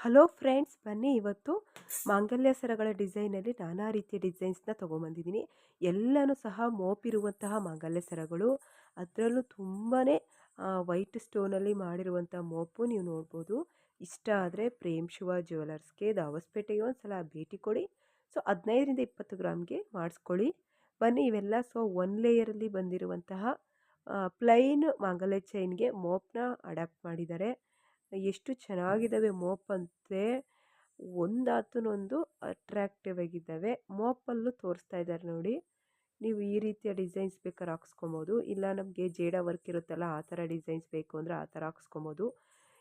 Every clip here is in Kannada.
ಹಲೋ ಫ್ರೆಂಡ್ಸ್, ಬನ್ನಿ ಇವತ್ತು ಮಾಂಗಲ್ಯ ಸರಗಳ ಡಿಸೈನಲ್ಲಿ ನಾನಾ ರೀತಿಯ ಡಿಸೈನ್ಸ್ನ ತೊಗೊಂಬಂದಿದ್ದೀನಿ. ಎಲ್ಲನೂ ಸಹ ಮೋಪಿರುವಂತಹ ಮಾಂಗಲ್ಯ ಸರಗಳು. ಅದರಲ್ಲೂ ತುಂಬಾ ವೈಟ್ ಸ್ಟೋನಲ್ಲಿ ಮಾಡಿರುವಂಥ ಮೋಪು ನೀವು ನೋಡ್ಬೋದು. ಇಷ್ಟ ಆದರೆ ಪ್ರೇಮ್ ಶಿವ ಜ್ಯುವೆಲರ್ಸ್ಗೆ ದಾವಸ್ಪೇಟೆಗೆ ಒಂದು ಸಲ ಭೇಟಿ ಕೊಡಿ. ಸೊ, ಹದಿನೈದರಿಂದ ಇಪ್ಪತ್ತು ಗ್ರಾಮ್ಗೆ ಮಾಡಿಸ್ಕೊಳ್ಳಿ. ಬನ್ನಿ ಇವೆಲ್ಲ ಸೊ, ಒನ್ ಲೇಯರಲ್ಲಿ ಬಂದಿರುವಂತಹ ಪ್ಲೈನ್ ಮಾಂಗಲ್ಯ ಚೈನ್ಗೆ ಮೋಪ್ನ ಅಡಾಪ್ಟ್ ಮಾಡಿದ್ದಾರೆ. ಎಷ್ಟು ಚೆನ್ನಾಗಿದ್ದಾವೆ ಮೋಪ್ ಅಂತೆ ಒಂದಾತನೊಂದು ಅಟ್ರಾಕ್ಟಿವ್ ಆಗಿದ್ದಾವೆ. ಮೋಪಲ್ಲೂ ತೋರಿಸ್ತಾ ಇದ್ದಾರೆ ನೋಡಿ. ನೀವು ಈ ರೀತಿಯ ಡಿಸೈನ್ಸ್ ಬೇಕಾದ್ರೆ ಹಾಕ್ಸ್ಕೊಬೋದು. ಇಲ್ಲ ನಮಗೆ ಜೇಡ ವರ್ಕ್ ಇರುತ್ತಲ್ಲ, ಆ ಥರ ಡಿಸೈನ್ಸ್ ಬೇಕು ಅಂದರೆ ಆ ಥರ ಹಾಕ್ಸ್ಕೊಬೋದು.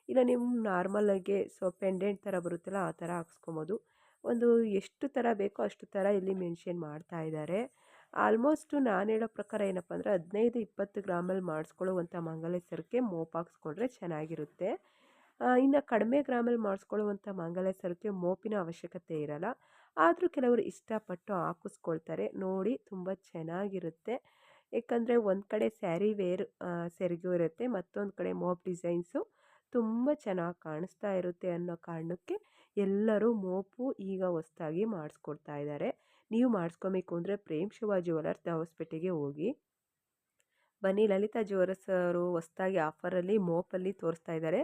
ಇಲ್ಲ ನೀವು ನಾರ್ಮಲಾಗೆ ಸೊ ಪೆಂಡೆಂಟ್ ಥರ ಬರುತ್ತಲ್ಲ, ಆ ಥರ ಹಾಕ್ಸ್ಕೊಬೋದು. ಒಂದು ಎಷ್ಟು ಥರ ಬೇಕೋ ಅಷ್ಟು ಥರ ಇಲ್ಲಿ ಮೆನ್ಷನ್ ಮಾಡ್ತಾ ಇದ್ದಾರೆ. ಆಲ್ಮೋಸ್ಟು ನಾನು ಹೇಳೋ ಪ್ರಕಾರ ಏನಪ್ಪ ಅಂದರೆ ಹದಿನೈದು ಇಪ್ಪತ್ತು ಗ್ರಾಮಲ್ಲಿ ಮಾಡಿಸ್ಕೊಳ್ಳುವಂಥ ಮಂಗಲೇಶ್ವರಕ್ಕೆ ಮೋಪ್ ಹಾಕ್ಸ್ಕೊಂಡ್ರೆ ಚೆನ್ನಾಗಿರುತ್ತೆ. ಇನ್ನು ಕಡಿಮೆ ಗ್ರಾಮಲ್ಲಿ ಮಾಡಿಸ್ಕೊಳ್ಳುವಂಥ ಮಾಂಗಲ್ಯ ಸರಕ್ಕೆ ಮೋಪಿನ ಅವಶ್ಯಕತೆ ಇರಲ್ಲ. ಆದರೂ ಕೆಲವರು ಇಷ್ಟಪಟ್ಟು ಹಾಕಿಸ್ಕೊಳ್ತಾರೆ. ನೋಡಿ, ತುಂಬ ಚೆನ್ನಾಗಿರುತ್ತೆ. ಏಕೆಂದರೆ ಒಂದು ಕಡೆ ಸ್ಯಾರಿ ವೇರ್ ಸೆರಗು ಇರುತ್ತೆ, ಮತ್ತೊಂದು ಕಡೆ ಮೋಪ್ ಡಿಸೈನ್ಸು ತುಂಬ ಚೆನ್ನಾಗಿ ಕಾಣಿಸ್ತಾ ಇರುತ್ತೆ ಅನ್ನೋ ಕಾರಣಕ್ಕೆ ಎಲ್ಲರೂ ಮೋಪು ಈಗ ಹೊಸ್ದಾಗಿ ಮಾಡಿಸ್ಕೊಡ್ತಾ ಇದ್ದಾರೆ. ನೀವು ಮಾಡಿಸ್ಕೊಬೇಕು ಅಂದರೆ ಪ್ರೇಮ್ ಶಿವ ಜ್ಯುವೆಲರ್ಸ್ ಹೊಸಪೇಟೆಗೆ ಹೋಗಿ. ಬನ್ನಿ, ಲಲಿತಾ ಜ್ಯುವೆಲರ್ಸ್ ಅವರು ಹೊಸ್ದಾಗಿ ಆಫರಲ್ಲಿ ಮೋಪಲ್ಲಿ ತೋರಿಸ್ತಾ ಇದ್ದಾರೆ.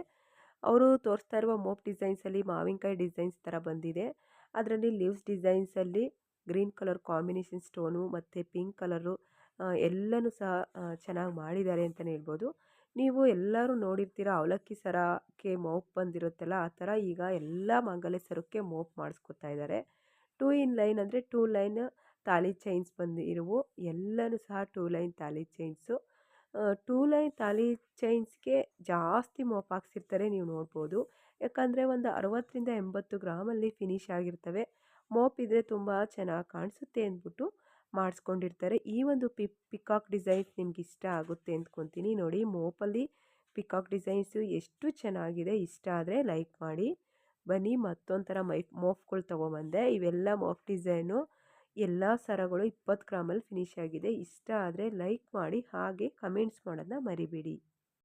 ಅವರು ತೋರಿಸ್ತಾ ಇರುವ ಮೋಪ್ ಡಿಸೈನ್ಸಲ್ಲಿ ಮಾವಿನಕಾಯಿ ಡಿಸೈನ್ಸ್ ಥರ ಬಂದಿದೆ. ಅದರಲ್ಲಿ ಲೀವ್ಸ್ ಡಿಸೈನ್ಸಲ್ಲಿ ಗ್ರೀನ್ ಕಲರ್ ಕಾಂಬಿನೇಷನ್ ಸ್ಟೋನು ಮತ್ತು ಪಿಂಕ್ ಕಲರು ಎಲ್ಲನೂ ಸಹ ಚೆನ್ನಾಗಿ ಮಾಡಿದ್ದಾರೆ ಅಂತಲೇ ಹೇಳ್ಬೋದು. ನೀವು ಎಲ್ಲರೂ ನೋಡಿರ್ತೀರ ಅವಲಕ್ಕಿ ಸರಕ್ಕೆ ಮೋಪ್ ಬಂದಿರುತ್ತಲ್ಲ, ಆ ಥರ ಈಗ ಎಲ್ಲ ಮಾಂಗಲ್ಯ ಸರಕ್ಕೆ ಮೋಪ್ ಮಾಡಿಸ್ಕೊತಾ ಇದ್ದಾರೆ. ಟೂ ಇನ್ ಲೈನ್ ಅಂದರೆ ಟೂ ಲೈನ್ ತಾಳಿ ಚೈನ್ಸ್ ಬಂದಿರುವು, ಎಲ್ಲನೂ ಸಹ ಟೂ ಲೈನ್ ತಾಳಿ ಚೈನ್ಸು. ಟೂ ಲೈನ್ ತಾಲಿ ಚೈನ್ಸ್ಗೆ ಜಾಸ್ತಿ ಮೋಪ್ ಹಾಕ್ಸಿರ್ತಾರೆ ನೀವು ನೋಡ್ಬೋದು. ಯಾಕಂದರೆ ಒಂದು ಅರವತ್ತರಿಂದ ಎಂಬತ್ತು ಗ್ರಾಮಲ್ಲಿ ಫಿನಿಶ್ ಆಗಿರ್ತವೆ. ಮೋಪ್ ಇದ್ದರೆ ತುಂಬ ಚೆನ್ನಾಗಿ ಕಾಣಿಸುತ್ತೆ ಅಂದ್ಬಿಟ್ಟು ಮಾಡಿಸ್ಕೊಂಡಿರ್ತಾರೆ. ಈ ಒಂದು ಪಿ, ಪಿಕಾಕ್ ಡಿಸೈನ್ಸ್ ನಿಮ್ಗೆ ಇಷ್ಟ ಆಗುತ್ತೆ ಅಂದ್ಕೊತೀನಿ ನೋಡಿ. ಮೋಪಲ್ಲಿ ಪಿಕಾಕ್ ಡಿಸೈನ್ಸು ಎಷ್ಟು ಚೆನ್ನಾಗಿದೆ. ಇಷ್ಟ ಆದರೆ ಲೈಕ್ ಮಾಡಿ. ಬನ್ನಿ ಮತ್ತೊಂಥರ ಥರ ಮೈ ಮೋಫ್ಗಳು ತೊಗೊಂಬಂದೆ. ಇವೆಲ್ಲ ಮೋಫ್ ಡಿಸೈನು. ಎಲ್ಲ ಸರಗಳು ಇಪ್ಪತ್ತು ಗ್ರಾಮಲ್ಲಿ ಫಿನಿಶ್ ಆಗಿದೆ. ಇಷ್ಟ ಆದರೆ ಲೈಕ್ ಮಾಡಿ ಹಾಗೆ ಕಮೆಂಟ್ಸ್ ಮಾಡೋದನ್ನ ಮರಿಬೇಡಿ.